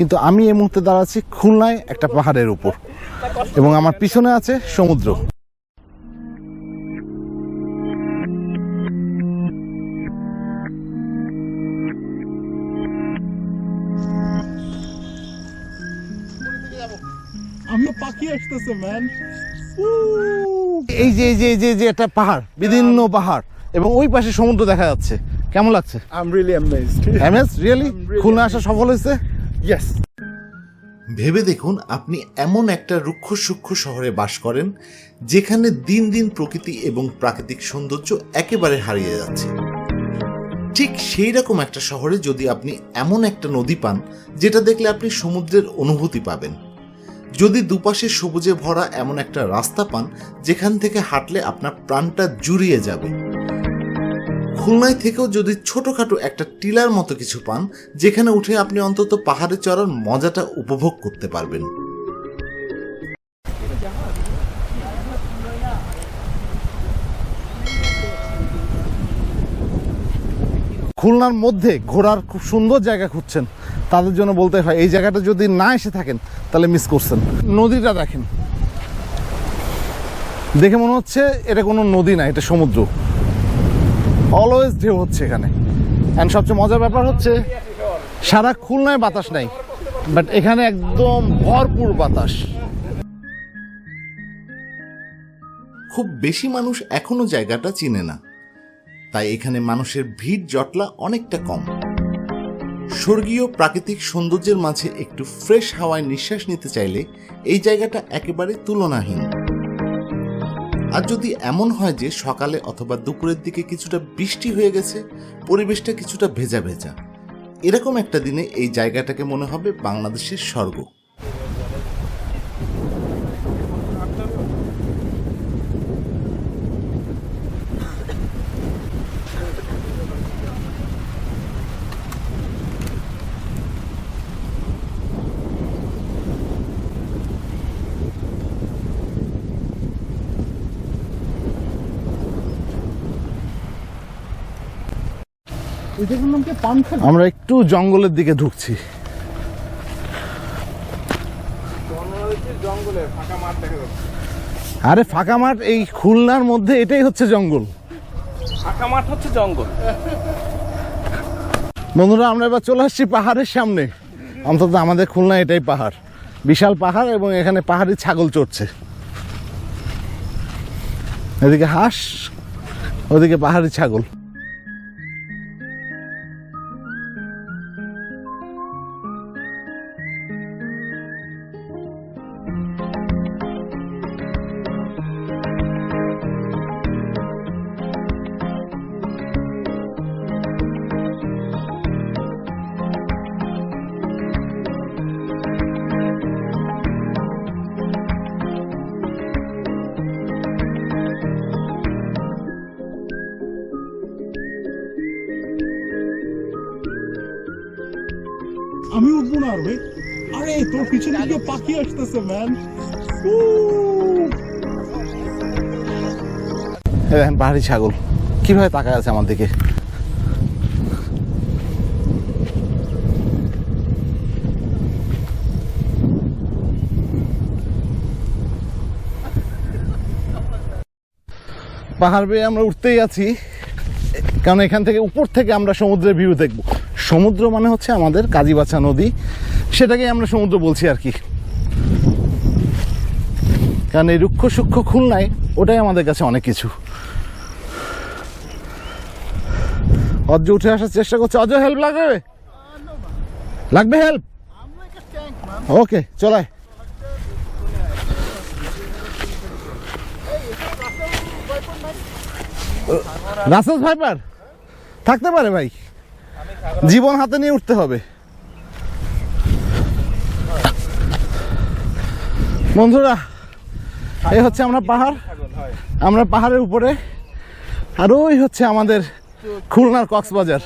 কিন্তু আমি এই মুহূর্তে দাঁড়াচ্ছি খুলনায় একটা পাহাড়ের উপর। এবং আমার পিছনে আছে সমুদ্র। এই যে এই যে যে যে একটা পাহাড় বিভিন্ন পাহাড়। এবং ওই পাশে সমুদ্র দেখা যাচ্ছে। কেমন লাগছে? I am really amazed as really Khulna আসা সফল হয়েছে? ইয়েস ভেবে দেখুন, আপনি এমন একটা রুক্ষ সূক্ষ্ম শহরে বাস করেন, যেখানে দিন দিন প্রকৃতি এবং প্রাকৃতিক সৌন্দর্য একেবারে হারিয়ে যাচ্ছে। ঠিক সেই রকম একটা শহরে যদি আপনি এমন একটা নদী পান, যেটা দেখলে আপনি সমুদ্রের অনুভূতি পাবেন। যদি দুপাশে সবুজে ভরা এমন একটা রাস্তা পান, যেখান থেকে হাঁটলে আপনার প্রাণটা জুড়িয়ে যাবে। খুলনায় থেকেও যদি ছোটখাটো একটা টিলার মতো কিছু পান, যেখানে উঠে আপনি অন্তত পাহাড়ে চড়ার মজাটা উপভোগ করতে পারবেন। খুলনার মধ্যে ঘোরার খুব সুন্দর জায়গা খুঁজছেন। তাদের জন্য বলতে হয়, এই জায়গাটা যদি না এসে থাকেন, তাহলে মিস করছেন। নদীটা দেখেন। দেখে মনে হচ্ছে এটা কোনো নদী না, এটা সমুদ্র। অলওয়েজ ঢেউ হচ্ছে এখানে। অ্যান্ড সবচেয়ে মজার ব্যাপার হচ্ছে, সারা খুলনায় বাতাস নাই বাট এখানে একদম ভরপুর বাতাস। খুব বেশি মানুষ এখনও জায়গাটা চিনে না, তাই এখানে মানুষের ভিড় জটলা অনেকটা কম। স্বর্গীয় প্রাকৃতিক সৌন্দর্যের মাঝে একটু ফ্রেশ হাওয়ায় নিঃশ্বাস নিতে চাইলে এই জায়গাটা একেবারে তুলনাহীন। আর যদি এমন হয় যে সকালে অথবা দুপুরের দিকে কিছুটা বৃষ্টি হয়ে গেছে, পরিবেশটা কিছুটা ভেজা ভেজা। এরকম একটা দিনে এই জায়গাটাকে মনে হবে বাংলাদেশের স্বর্গ। আমরা একটু জঙ্গলের দিকে ঢুকছি। জঙ্গলে ফাঁকা মাঠ দেখা যাচ্ছে আরে ফাঁকা মাঠ এই খুলনার মধ্যে এটাই হচ্ছে জঙ্গল। ফাঁকা মাঠ হচ্ছে জঙ্গল। বন্ধুরা আমরা এবার চলে আসছি পাহাড়ের সামনে। অন্তত আমাদের খুলনা এটাই পাহাড়। বিশাল পাহাড় এবং এখানে পাহাড়ি ছাগল চড়ছে। এদিকে হাঁস ওদিকে পাহাড়ি ছাগল। আমি উঠবো না আর। ভাই আরে তোর পিছনে দিকে পাখি আসতেছে ম্যান দেখেন পাহাড়ি ছাগল। কীভাবে তাকায় আছে আমার দিকে? পাহাড় বেয়ে আমরা উঠতেই আছি কারণ এখান থেকে উপর থেকে আমরা সমুদ্রের ভিউ দেখব। সমুদ্র মানে হচ্ছে আমাদের কাজীবাছা নদী। সেটাকে আমরা সমুদ্র বলছি আর কি। কারণ এই রুক্ষ সূক্ষ্ম খুলনায় ওটাই আমাদের কাছে অনেক কিছু। অজ্জ উঠে আসার চেষ্টা করছে। অজ হেল্প লাগবে? লাগবে হেল্প ওকে চলায় রাসেল ভাইপার? থাকতে পারে ভাই। জীবন হাতে নিয়ে উঠতে হবে। বন্ধুরা এই হচ্ছে আমরা পাহাড়। আমরা পাহাড়ের উপরে আর ওই হচ্ছে আমাদের খুলনার কক্সবাজার।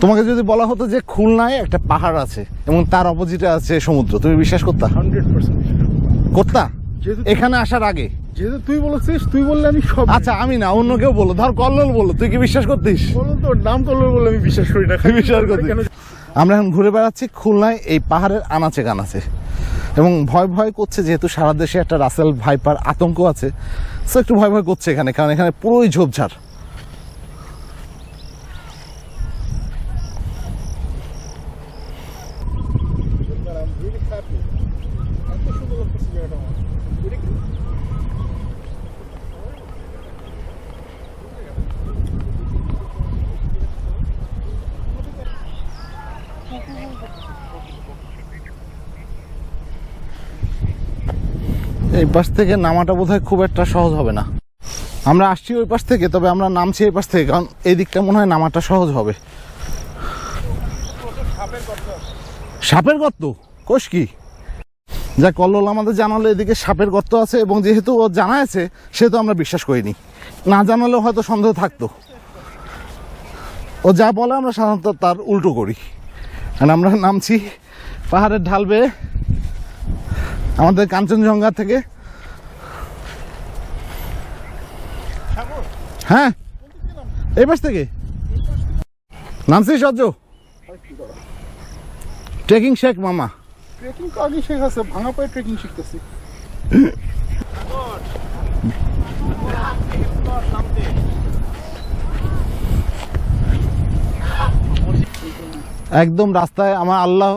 তোমাকে যদি বলা হতো যে খুলনায় একটা পাহাড় আছে এবং তার অপোজিটে আছে সমুদ্র তুমি বিশ্বাস করতা? Hundred percent. করতা? এখানে আসার আগে। যেহেতু তুই বলেছিস তুই বললে আমি সব আচ্ছা আমি না অন্য কেউ বলো ধর কল্লোল বলো তুই কি বিশ্বাস করতিস? বলুন তোর নাম কল্লোল বলে আমি বিশ্বাস করি না। বিশ্বাস করতিস? কেন? আমরা এখন ঘুরে বেড়াচ্ছি খুলনায় এই পাহাড়ের আনাচে কানাচে। এবং ভয় ভয় করছে যেহেতু সারা দেশে একটা রাসেল ভাইপার আতঙ্ক আছে। সো একটু ভয় ভয় করছে এখানে কারণ এখানে পুরোই ঝোপঝাড়। এই পাশ থেকে নামাটা বোধহয় খুব একটা সহজ হবে না। আমরা আসছি ওই পাশ থেকে, তবে আমরা নামছি এই পাশ থেকে, কারণ এই দিকটা মনে হয় নামাটা সহজ হবে। সাপের গর্ত? কোষ কি? যা কল্লোল আমাদের জানালো এদিকে সাপের গর্ত আছে, এবং যেহেতু ও জানা আছে সেহেতু আমরা বিশ্বাস করিনি। না জানালেও হয়তো সন্দেহ থাকতো। ও যা বলে আমরা সাধারণত তার উল্টো করি। কারণ আমরা নামছি পাহাড়ের ঢাল বেয়ে আমাদের কাঞ্চনজঙ্ঘা থেকে। হ্যাঁ এই পাশ থেকে। নামছি সহ্য ট্রেকিং শেখ মামা। ট্রেকিং তো আগে শেখ আছে ভাঙা পায়ে ট্রেকিং শিখতেছি। একদম রাস্তায় আমার আল্লাহ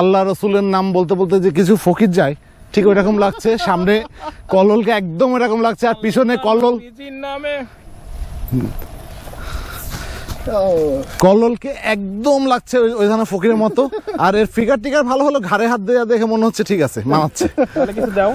আল্লাহ রসুলের নাম বলতে বলতে যে কিছু ফকির যায় ঠিক ওইরকম লাগছে। সামনে কল্লোলকে একদম এরকম লাগছে আর পিছনে নামে। কল্লোলকে একদম লাগছে ওই ধরনের ফকিরের মতো আর এর ফিগার টিগার ভালো হলো ঘাড়ে হাত দেওয়া দেখে মনে হচ্ছে ঠিক আছে মানাচ্ছে। তাহলে কিছু দাও।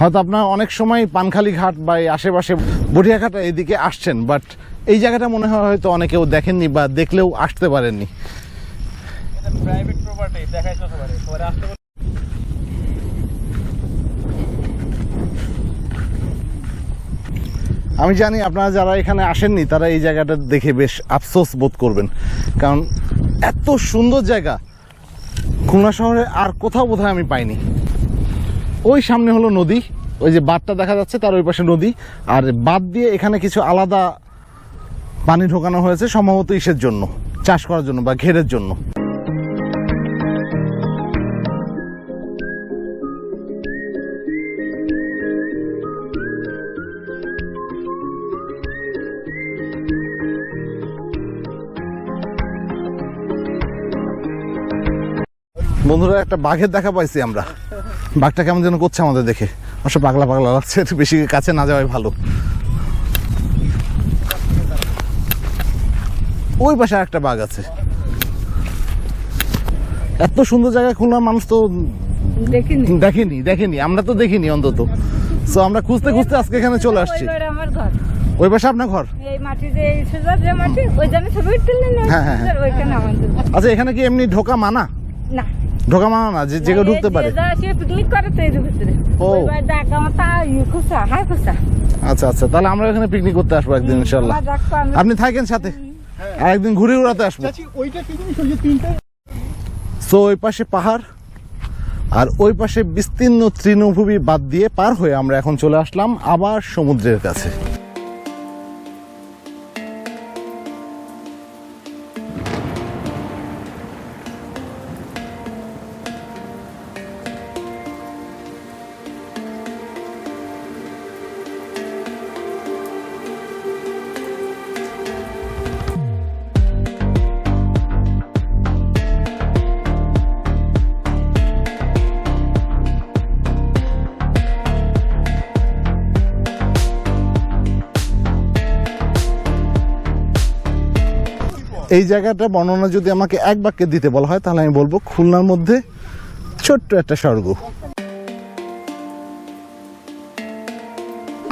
হয়তো আপনার অনেক সময় পানখালি ঘাট বা এই আশেপাশে বড়িয়াঘাট এদিকে আসছেন বাট এই জায়গাটা মনে হয় হয়তো অনেকেও দেখেননি বা দেখলেও আসতে পারেননি। আমি জানি আপনারা যারা এখানে আসেননি, তারা এই জায়গাটা দেখে বেশ আফসোস বোধ করবেন। কারণ এত সুন্দর জায়গা, খুলনা শহরে আর কোথাও বোধহয় আমি পাইনি। ওই সামনে হলো নদী, ওই যে বাঁধটা দেখা যাচ্ছে, তার ওই পাশে নদী। আর বাদ দিয়ে এখানে কিছু আলাদা পানি ঢোকানো হয়েছে, সম্ভবত ইসের জন্য, চাষ করার জন্য বা ঘেরের জন্য। বন্ধুরা, একটা বাঘের দেখা পাইছি আমরা। বাঘটা কেমন যেন করছে আমাদের দেখে। অবশ্য পাগলা পাগলা লাগছে একটু বেশি কাছে না যাওয়াই ভালো। ওই পাশে একটা বাঘ আছে। এত সুন্দর জায়গায় খুলনার মানুষ তো দেখেনি। দেখেনি আমরা তো দেখিনি অন্তত। তো আমরা খুঁজতে খুঁজতে আজকে এখানে চলে আসছি। ওই পাশে আপনার ঘর? হ্যাঁ, হ্যাঁ, হ্যাঁ। আচ্ছা এখানে কি এমনি ঢোকা মানা? না। ঢোকা মানা না যে যে কেউ ঢুকতে পারে। সে পিকনিক করে তো এর ভিতরে। ও। আচ্ছা আচ্ছা তাহলে আমরা এখানে পিকনিক করতে আসব একদিন ইনশাল্লাহ। আপনি থাকেন সাথে। আর একদিন ঘুরে উড়াতে আসব। সো ওই পাশে পাহাড় আর ওই পাশে বিস্তীর্ণ তৃণভূমি বাদ দিয়ে পার হয়ে আমরা এখন চলে আসলাম আবার সমুদ্রের কাছে। এই জায়গাটা বর্ণনা যদি আমাকে এক বাক্যে দিতে বলা হয়, তাহলে আমি বলব খুলনার মধ্যে ছোট্ট একটা স্বর্গ।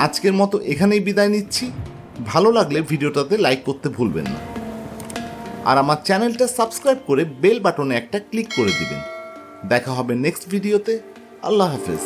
আজকের মতো এখানেই বিদায় নিচ্ছি। ভালো লাগলে ভিডিওটাতে লাইক করতে ভুলবেন না। আর আমার চ্যানেলটা সাবস্ক্রাইব করে বেল বাটনে একটা ক্লিক করে দিবেন। দেখা হবে নেক্সট ভিডিওতে। আল্লাহ হাফেজ।